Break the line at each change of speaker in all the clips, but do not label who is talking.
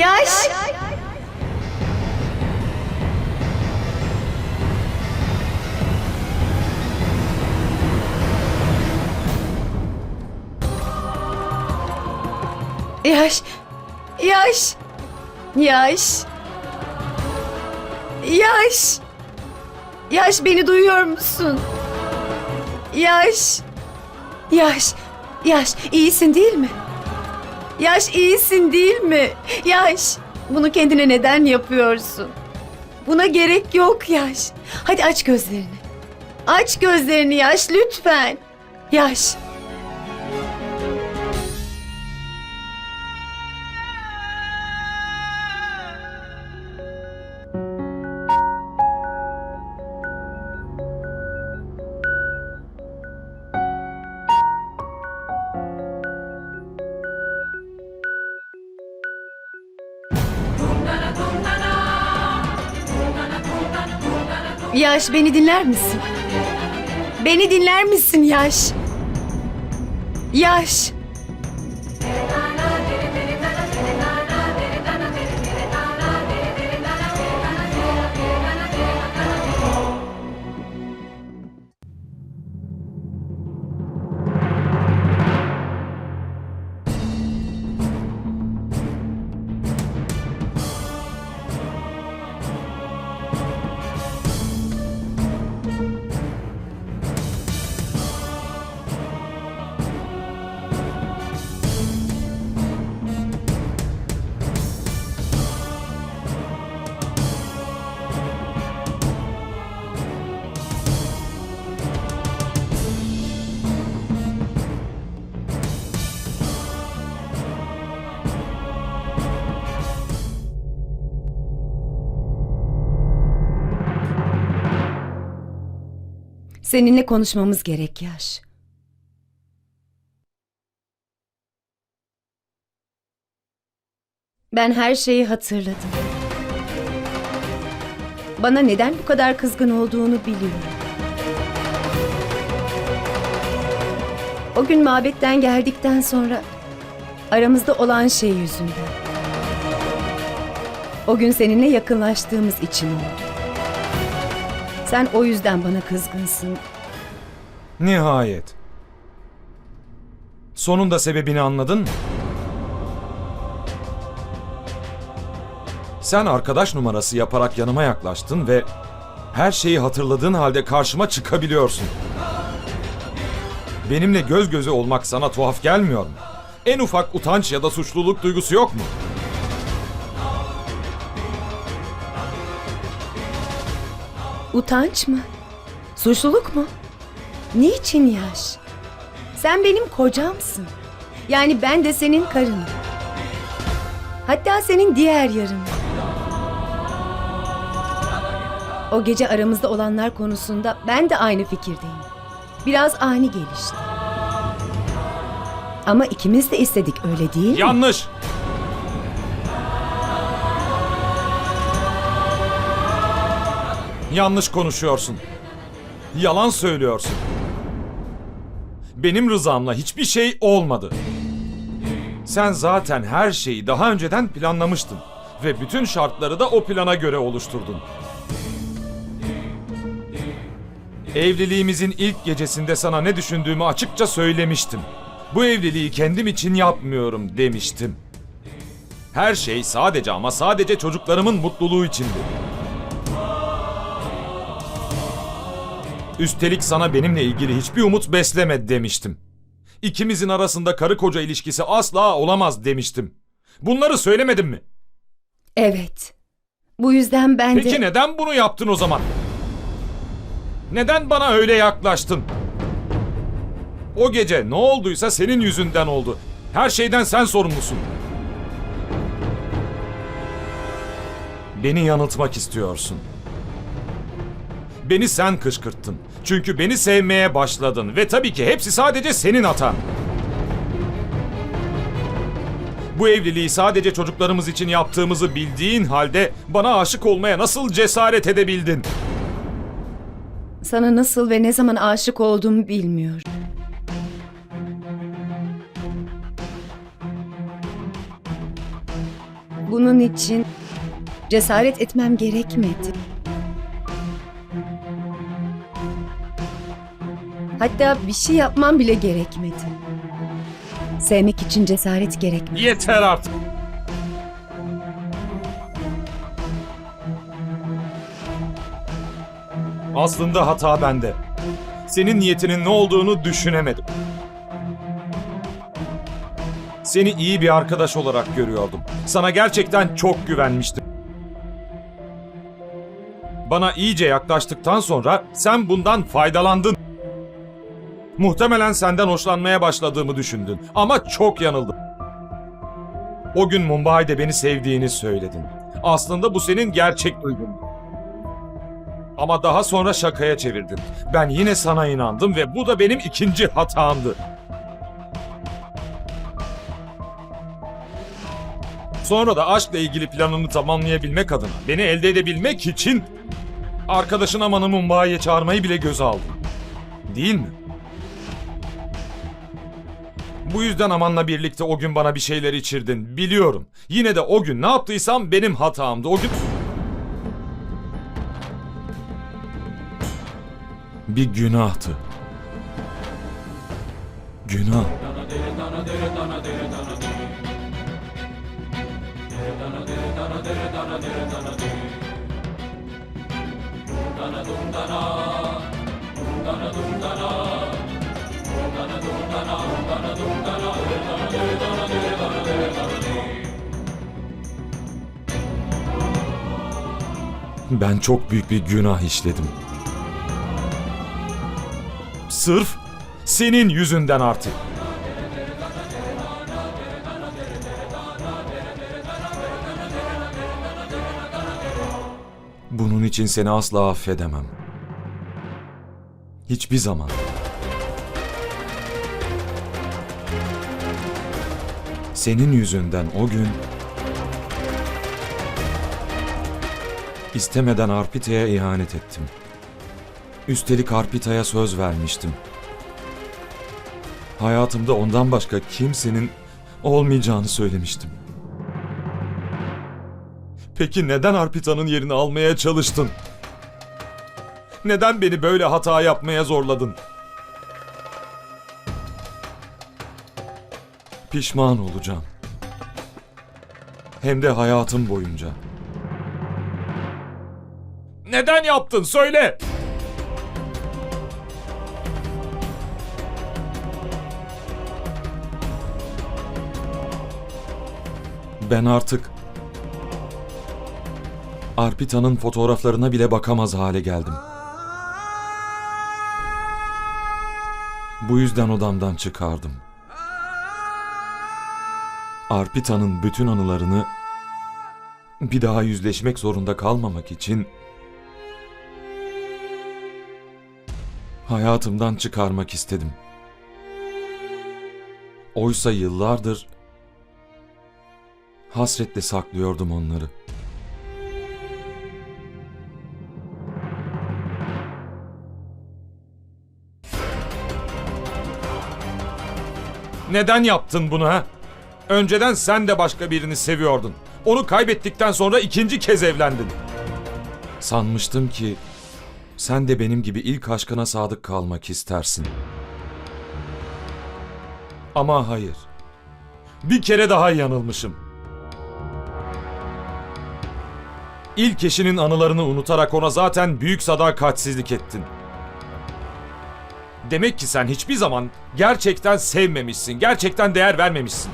Yaş. Yaş. Yaş. Yaş. Yaş. Yaş beni duyuyor musun? Yaş. Yaş. Yaş iyisin değil mi? Yaş iyisin değil mi? Yaş. Bunu kendine neden yapıyorsun? Buna gerek yok Yaş. Hadi aç gözlerini. Aç gözlerini Yaş lütfen. Yaş. Yaş beni dinler misin? Beni dinler misin Yaş? Yaş. Seninle konuşmamız gerek Yaş. Ben her şeyi hatırladım. Bana neden bu kadar kızgın olduğunu biliyorum. O gün mabetten geldikten sonra aramızda olan şey yüzünden. O gün seninle yakınlaştığımız için oldu. Sen o yüzden bana kızgınsın.
Nihayet. Sonunda sebebini anladın mı? Sen arkadaş numarası yaparak yanıma yaklaştın ve her şeyi hatırladığın halde karşıma çıkabiliyorsun. Benimle göz göze olmak sana tuhaf gelmiyor mu? En ufak utanç ya da suçluluk duygusu yok mu?
Utanç mı? Suçluluk mu? Niçin yaş? Sen benim kocamsın. Yani ben de senin karınım. Hatta senin diğer yarın. O gece aramızda olanlar konusunda ben de aynı fikirdeyim. Biraz ani gelişti. Ama ikimiz de istedik öyle değil mi?
Yanlış! Yanlış konuşuyorsun. Yalan söylüyorsun. Benim rızamla hiçbir şey olmadı. Sen zaten her şeyi daha önceden planlamıştın ve bütün şartları da o plana göre oluşturdun. Evliliğimizin ilk gecesinde sana ne düşündüğümü açıkça söylemiştim. Bu evliliği kendim için yapmıyorum demiştim. Her şey sadece ama sadece çocuklarımın mutluluğu içindi. Üstelik sana benimle ilgili hiçbir umut besleme demiştim. İkimizin arasında karı koca ilişkisi asla olamaz demiştim. Bunları söylemedim mi?
Evet. Bu yüzden ben de...
Peki neden bunu yaptın o zaman? Neden bana öyle yaklaştın? O gece ne olduysa senin yüzünden oldu. Her şeyden sen sorumlusun. Beni yanıltmak istiyorsun. Beni sen kışkırttın. Çünkü beni sevmeye başladın ve tabii ki hepsi sadece senin hatan. Bu evliliği sadece çocuklarımız için yaptığımızı bildiğin halde bana aşık olmaya nasıl cesaret edebildin?
Sana nasıl ve ne zaman aşık olduğumu bilmiyorum. Bu bunun için cesaret etmem gerekmedi. Hatta bir şey yapmam bile gerekmedi. Sevmek için cesaret gerekmedi.
Yeter artık. Aslında hata bende. Senin niyetinin ne olduğunu düşünemedim. Seni iyi bir arkadaş olarak görüyordum. Sana gerçekten çok güvenmiştim. Bana iyice yaklaştıktan sonra sen bundan faydalandın. Muhtemelen senden hoşlanmaya başladığımı düşündün ama çok yanıldın. O gün Mumbai'de beni sevdiğini söyledin. Aslında bu senin gerçek duygun. Ama daha sonra şakaya çevirdin. Ben yine sana inandım ve bu da benim ikinci hatamdı. Sonra da aşkla ilgili planını tamamlayabilmek adına beni elde edebilmek için arkadaşın Aman'ı Mumbai'ye çağırmayı bile göze aldın. Değil mi? Bu yüzden Aman'la birlikte o gün bana bir şeyler içirdin. Biliyorum. Yine de o gün ne yaptıysam benim hatamdı. O gün... Bir günahtı. Günah. Ben çok büyük bir günah işledim. Sırf senin yüzünden artık. Bunun için seni asla affedemem. Hiçbir zaman. Senin yüzünden o gün istemeden Arpita'ya ihanet ettim. Üstelik Arpita'ya söz vermiştim. Hayatımda ondan başka kimsenin olmayacağını söylemiştim. Peki neden Arpita'nın yerini almaya çalıştın? Neden beni böyle hata yapmaya zorladın? Pişman olacağım. Hem de hayatım boyunca. Neden yaptın? Söyle. Ben artık Arpita'nın fotoğraflarına bile bakamaz hale geldim. Bu yüzden odamdan çıkardım. Arpita'nın bütün anılarını bir daha yüzleşmek zorunda kalmamak için hayatımdan çıkarmak istedim. Oysa yıllardır hasretle saklıyordum onları. Neden yaptın bunu ha? Önceden sen de başka birini seviyordun. Onu kaybettikten sonra ikinci kez evlendin. Sanmıştım ki sen de benim gibi ilk aşkına sadık kalmak istersin. Ama hayır. Bir kere daha yanılmışım. İlk eşinin anılarını unutarak ona zaten büyük sadakatsizlik ettin. Demek ki sen hiçbir zaman gerçekten sevmemişsin, gerçekten değer vermemişsin.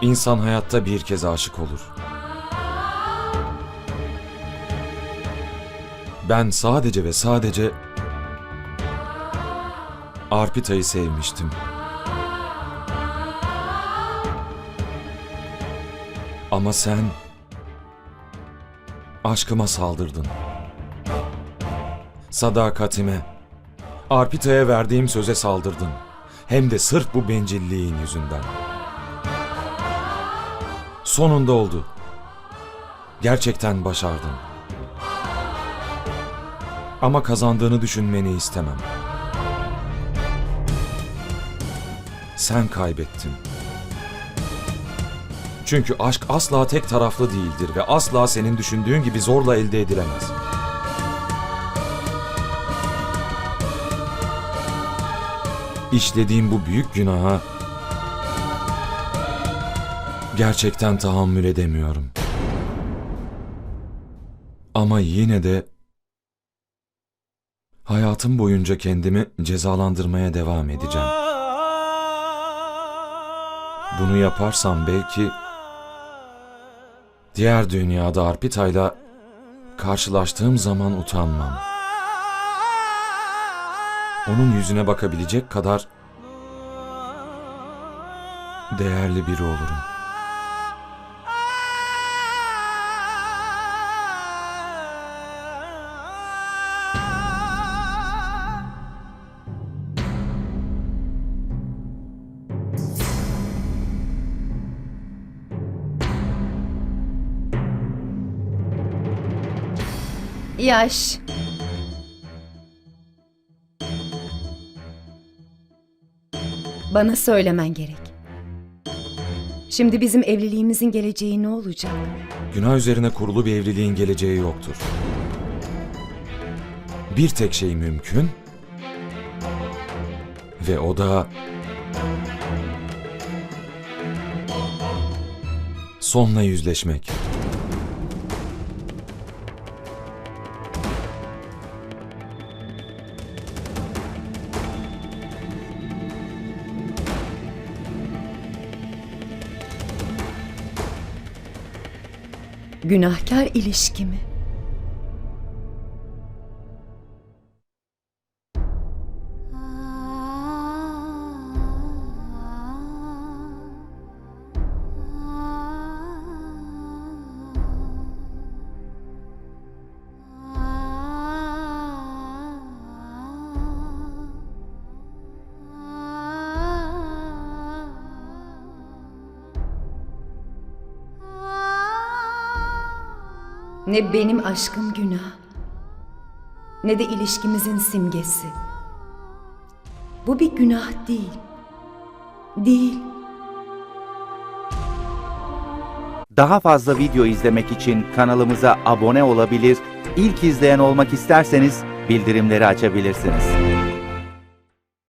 İnsan hayatta bir kez aşık olur. Ben sadece ve sadece Arpita'yı sevmiştim. Ama sen aşkıma saldırdın. Sadakatime, Arpita'ya verdiğim söze saldırdın. Hem de sırf bu bencilliğin yüzünden. Sonunda oldu. Gerçekten başardın. Ama kazandığını düşünmeni istemem. Sen kaybettin. Çünkü aşk asla tek taraflı değildir ve asla senin düşündüğün gibi zorla elde edilemez. İşlediğim bu büyük günaha gerçekten tahammül edemiyorum. Ama yine de hayatım boyunca kendimi cezalandırmaya devam edeceğim. Bunu yaparsam belki diğer dünyada Arpita'yla karşılaştığım zaman utanmam. Onun yüzüne bakabilecek kadar değerli biri olurum.
Yaş. Bana söylemen gerek. Şimdi bizim evliliğimizin geleceği ne olacak?
Günah üzerine kurulu bir evliliğin geleceği yoktur. Bir tek şey mümkün ve o da sonla yüzleşmek.
Günahkar ilişki Ne benim aşkım günah, ne de ilişkimizin simgesi. Bu bir günah değil. Değil.
Daha fazla video izlemek için kanalımıza abone olabilir, ilk izleyen olmak isterseniz bildirimleri açabilirsiniz.